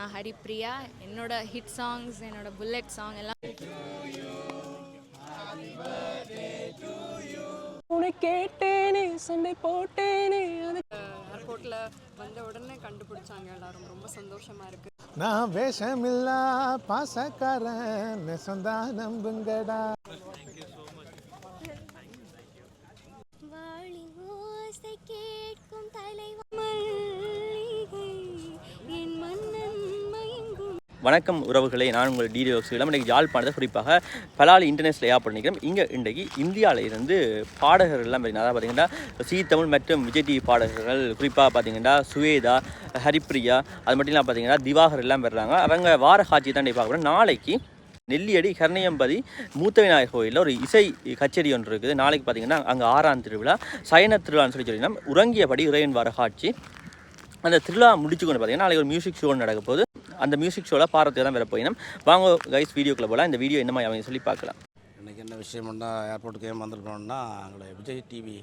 நான் ஹரிப்ரியா என்னோட hit songs என்னோட புல்லட் சாங் எல்லாம் உன்னை கேட்டேனே சண்டை போட்டேனே ஏர்போர்ட்டில் வந்த உடனே கண்டுபிடிச்சாங்க எல்லாரும். ரொம்ப சந்தோஷமா இருக்கு. நான் வேஷமில்லா பாசக்காரன் நெசந்தா நம்புங்கடா. வணக்கம் உறவுகளை நான் உங்கள் டிடி ஒர்க்ஸிடம் இன்றைக்கு யாழ்ப்பாணத்தை குறிப்பாக பலாலி இன்டர்நேஷனல் ஏர் பண்ணிக்கிறோம் இங்கே இன்றைக்கு இந்தியாவில் இருந்து பாடகர்கள் எல்லாம் பார்த்தீங்கன்னா அதாவது பார்த்தீங்கன்னா சி தமிழ் மற்றும் விஜய் டிவி பாடகர்கள் குறிப்பாக பார்த்தீங்கன்னா சுவேதா ஹரிப்ரியா அது மட்டும் இல்லாமல் பார்த்தீங்கன்னா திவாகர் எல்லாம் வர்றாங்க. அவங்க வார காட்சி தான் பார்க்க போகிறோம் நாளைக்கு நெல்லியடி கர்ணியம்பதி மூத்த விநாயகர் கோயிலில் ஒரு இசை கச்சேரி ஒன்று இருக்குது. நாளைக்கு பார்த்தீங்கன்னா அங்கே ஆறாம் திருவிழா சயன திருவிழான்னு சொல்லி சொல்லினா உறங்கியபடி இறைவன் வார காட்சி. அந்த திருவிழா முடிச்சு கொண்டு பார்த்தீங்கன்னா நாளைக்கு ஒரு மியூசிக் ஷோ நடக்க போகுது. அந்த மியூசிக் ஷோவில் பாரத்துக்கு தான் வர போயினும். வாங்க கைஸ் வீடியோக்குள்ள போகலாம் இந்த வீடியோ என்ன மாதிரி அவங்க சொல்லி பார்க்கலாம். இன்றைக்கி என்ன விஷயம்னா ஏர்போர்ட்டுக்கு ஏன் வந்திருக்கோம்னா எங்களை விஜய் டிவி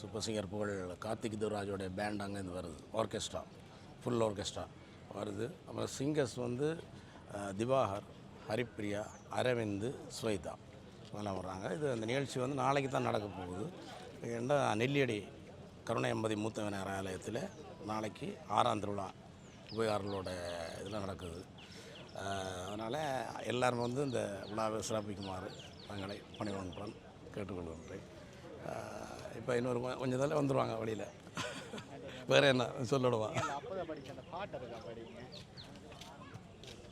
சூப்பர் சிங்கர் புகழ் கார்த்திக் தேவராஜோடைய பேண்ட் அங்கேருந்து வருது. ஆர்கெஸ்ட்ரா ஃபுல் ஆர்கெஸ்ட்ரா வருது. அப்புறம் சிங்கர்ஸ் வந்து திவாகர் ஹரிப்ரியா அரவிந்த் ஸ்வேதா இதெல்லாம் வர்றாங்க. இது அந்த நிகழ்ச்சி வந்து நாளைக்கு தான் நடக்க போகுது. ஏன்னா நெல்லியடி கருணை எம்பதி மூத்த விநாயகர் ஆலயத்தில் நாளைக்கு ஆறாம் திருவிழா. உபகாரங்களோட இதில் நடக்குது. அதனால் எல்லாரும் வந்து இந்த விழாவை சிறப்பிக்குமாறு தங்களை பணிவன்புடன் கேட்டுக்கொள்கின்றேன் இப்போ இன்னொரு கொஞ்சம் கொஞ்ச வந்துடுவாங்க வழியில் வேறு என்ன சொல்லிடுவா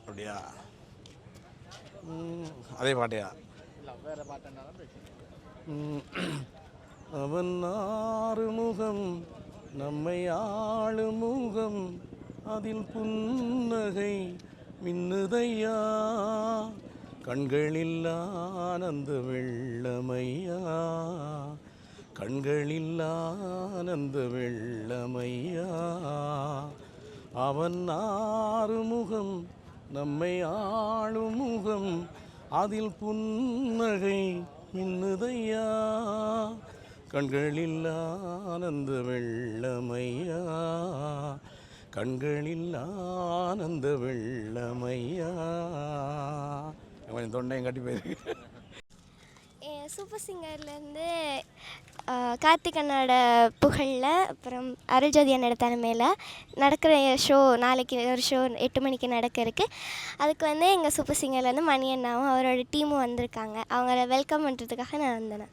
அப்படியா? அதே பாட்டையா? அவன் ஆறு முகம் நம்மை ஆளு முகம் அதில் புன்னகை மின்னுதையா? கண்களில் ஆனந்த வெள்ளமையா? கண்களில் ஆனந்த வெள்ளமையா? அவன் ஆறு முகம் நம்மை ஆளும் முகம் அதில் புன்னகை மின்னுதையா? கண்களில் ஆனந்த வெள்ளமையா? கண்களில் ஆனந்த வெள்ளமையா? கொஞ்சம் தொண்டையும் கட்டி போயிருக்கு? சூப்பர் சிங்கர்லேருந்து கார்த்திக் அண்ணோட புகழில் அப்புறம் அருள்ஜோதி அண்ணோட தலைமையில் நடக்கிற ஷோ நாளைக்கு ஒரு ஷோ எட்டு மணிக்கு நடக்க இருக்குது அதுக்கு வந்து எங்கள் சூப்பர் சிங்கர்லேருந்து மணி அண்ணாவும் அவரோட டீமும் வந்திருக்காங்க. அவங்கள வெல்கம் பண்ணுறதுக்காக நான் வந்தேன்.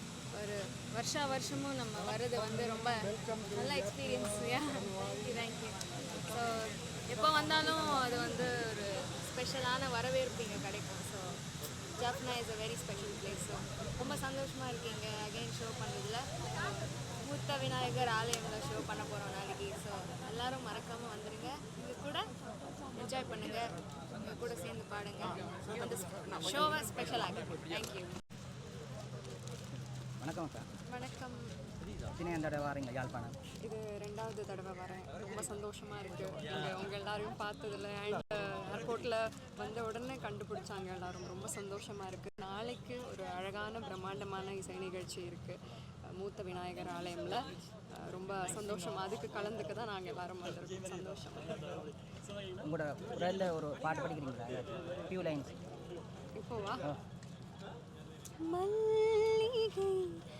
ஒரு வருஷா வருஷமும் நம்ம வர்றது வந்து ரொம்ப நல்ல எக்ஸ்பீரியன்ஸ் தேங்க்யூ ஸோ எப்போ வந்தாலும் அது வந்து ஒரு ஸ்பெஷலான வரவேற்பு இங்கே கிடைக்கும். So Jaffna is a very special place so ரொம்ப சந்தோஷமாக இருக்கீங்க. அகைன் ஷோ பண்ணுறதுல மூத்த விநாயகர் ஆலயமில் ஷோ பண்ண போகிறோம் நாளைக்கு. ஸோ எல்லாரும் மறக்காமல் வந்துடுங்க இங்கே கூட என்ஜாய் பண்ணுங்கள் இங்கே கூட சேர்ந்து பாடுங்க. அந்த ஷோவை ஸ்பெஷல் ஆகும் தேங்க்யூ வணக்கம் சார் வணக்கம். எத்தனை தடவை வாரீங்க யாழ்ப்பாணம்? இது ரெண்டாவது தடவை வரேன். ரொம்ப சந்தோஷமா இருக்கு. இங்க உங்க எல்லாரையும் பார்த்ததுல அண்ட் ஏர்போர்ட்ல வந்த உடனே கண்டுபிடிச்சாங்க எல்லாரும். ரொம்ப சந்தோஷமா இருக்கு. நாளைக்கு ஒரு அழகான பிரம்மாண்டமான இசை நிகழ்ச்சி இருக்கு. அஹ் மூத்த விநாயகர் ஆலயம்ல. ரொம்ப சந்தோஷம். அதுக்கு கலந்துக்க தான் நாங்கள் எல்லாரும் வந்திருக்கோம். சந்தோஷம். உங்களோட குரலில் ஒரு பாட்டு படிக்கிறீங்களா? ஃபியூ லைன்ஸ் இப்போவா மல்லிகை என்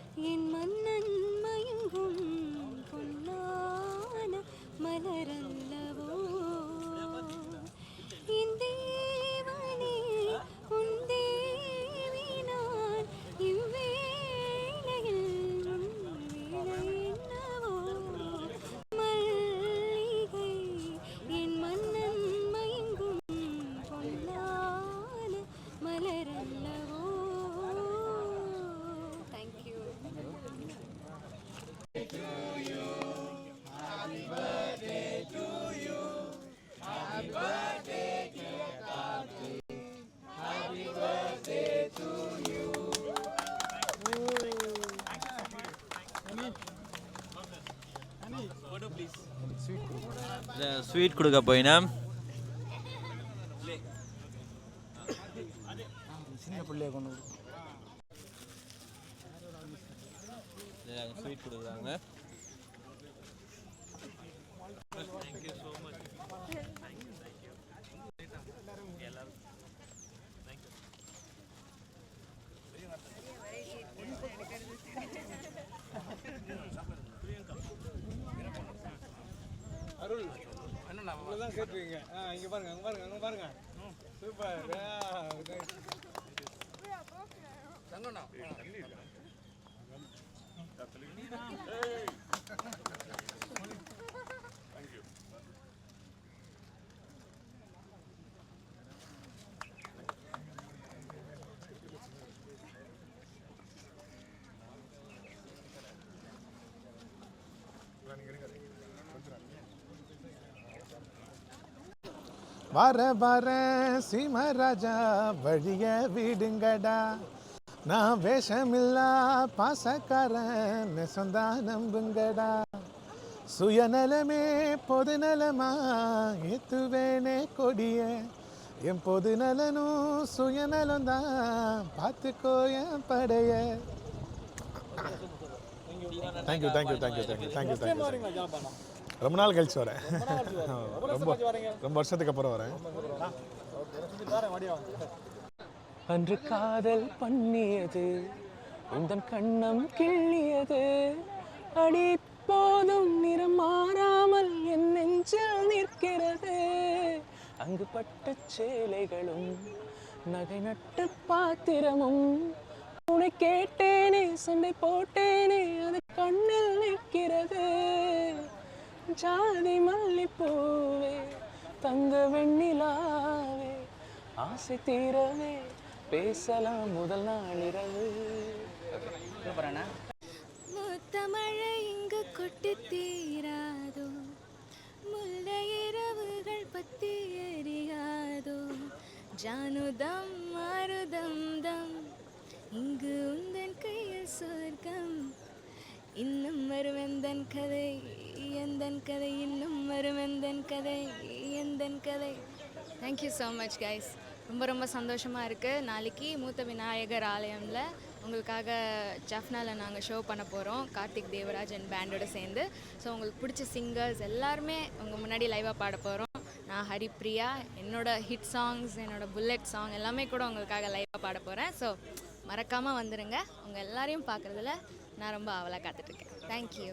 ஸ்வீட் கொடுக்க போயினா சின்ன பிள்ளைய கொண்டு ஸ்வீட் கொடுக்குறாங்க தான் கேட்டுருக்கீங்க ஆ இங்கே பாருங்க அங்கே பாருங்க அங்கே பாருங்க. சூப்பர். வர வர சீமராஜா வழிய விடுங்கடா. நான் வேஷமில்லா பாசக்காரன் நெசந்தா நம்புங்கடா. சுயநலமே பொதுநலமா ஏத்துவேனே கொடிய. என் பொதுநலனும் சுயநலம் தான் பார்த்துக்கோ என் படைய. Thank you thank you thank you thank you thank you thank you ரொம்ப நாள் கழிச்சு வரேன். ரொம்ப ரொம்ப வருஷத்துக்கு அப்புறம் வரேன். அன்று காதல் பண்ணியது உந்தன் கண்ணம் கிள்ளியது. அடி போதும் நிறம் மாறாமல் என் நெஞ்சில் நிற்கிறது. அங்கு பட்ட சேலைகளும் நகை நட்டு பாத்திரமும். உன்னை கேட்டேனே சண்டை போட்டேனே அது கண்ணில் நிற்கிறது. ஜாதி மல்லிப்பூவே தங்க வெண்ணிலாவே ஆசை தீரவே பேசலாம் முதல் நாள் இரவு. சூப்பராண்ணா முத்தமழை இங்கு கொட்டி தீராதோ? முல்லை இரவுகள் பத்தி எரியாதோ? ஜானுதம் மாறுதம் தம் இங்கு உந்தன் கையில் சொர்க்கம் இன்னும் வருவந்தன் கதை எந்தன் கதை இன்னும் வருவெந்தன் கதை? எந்தன் கதை? தேங்க்யூ ஸோ மச் கைஸ் ரொம்ப ரொம்ப சந்தோஷமாக இருக்குது நாளைக்கு மூத்த விநாயகர் ஆலயமில் உங்களுக்காக ஜஃப்னாவில் நாங்கள் ஷோ பண்ண போகிறோம் கார்த்திக் தேவராஜ் அண்ட் பேண்டோட சேர்ந்து. ஸோ உங்களுக்கு பிடிச்ச சிங்கர்ஸ் எல்லாருமே உங்கள் முன்னாடி லைவாக பாட போகிறோம் நான் ஹரிப்ரியா என்னோட ஹிட் சாங்ஸ் என்னோட புல்லட் சாங் எல்லாமே கூட உங்களுக்காக லைவாக பாட போகிறேன் ஸோ மறக்காமல் வந்துடுங்க உங்கள் எல்லாரையும் பார்க்குறதுல நான் ரொம்ப ஆவலாக காத்துட்ருக்கேன் தேங்க்யூ